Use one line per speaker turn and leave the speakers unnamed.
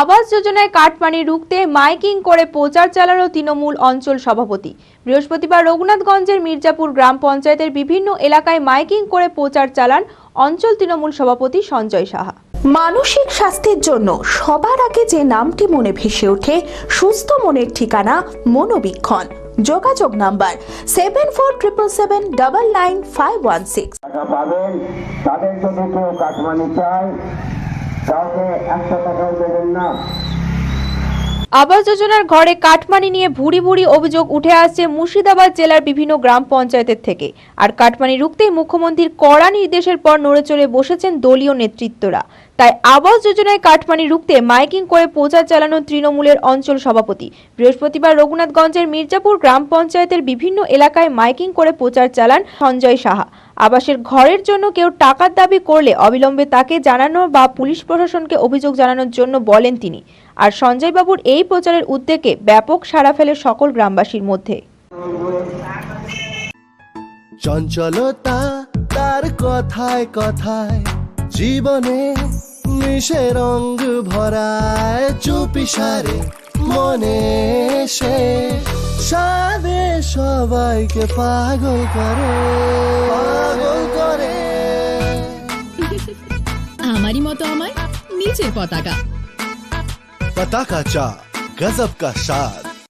আবাস যোজনায় কাটমানি রুখতে মাইকিং করে প্রচার চালানো তৃণমূল অঞ্চল সভাপতি। বৃহস্পতিবার রঘুনাথগঞ্জের মির্জাপুর গ্রাম পঞ্চায়েতের বিভিন্ন এলাকায় মাইকিং করে প্রচার চালান অঞ্চল তৃণমূল সভাপতি সঞ্জয় সাহা।
মানসিক স্বাস্থ্যের জন্য সবার আগে যে নামটি মনে ভেসে ওঠে সুস্থ মনের ঠিকানা মনোবীক্ষণ। যোগাযোগ number seven four triple seven double nine five one six
টাকা পাবেন তাদের যদি কেউ কাটমানি চায়
আবাস যোজনার ঘরে কাঠমানি নিয়ে ভুরি ভুরি অভিযোগ উঠে আসছে মুর্শিদাবাদ জেলার বিভিন্ন গ্রাম পঞ্চায়েতের থেকে। আর কাঠমানি রুখতেই মুখ্যমন্ত্রীর কড়া নির্দেশের পর নড়ে চড়ে বসেছেন দলীয় নেতৃত্বরা। তাই আবাস যোজনায় কাটমানি রুখতে মাইকিং করে প্রচার চালানো তৃণমূলের অঞ্চল সভাপতি। বৃহস্পতিবার রঘুনাথগঞ্জের মির্জাপুর গ্রাম পঞ্চায়েতের বিভিন্ন এলাকায় মাইকিং করে প্রচার চালান সঞ্জয় সাহা। আবাসের ঘরের জন্য কেউ টাকার দাবি করলে অবিলম্বে তাকে জানানো বা পুলিশ প্রশাসনকে অভিযোগ জানানোর জন্য বলেন তিনি। আর সঞ্জয় বাবুর এই প্রচারের উদ্যোগে ব্যাপক সাড়া ফেলে সকল গ্রামবাসীর মধ্যে।
চঞ্চলতা তার কথায় কথায়, জীবনে মিশে রং ভরায় চুপি সারে মনে সে। সাদে সবাইকে পাগল করে পাগল করে।
আমারই মতো আমার নিচে পতাকা।
পতাকা চা গজব কা স্বাদ।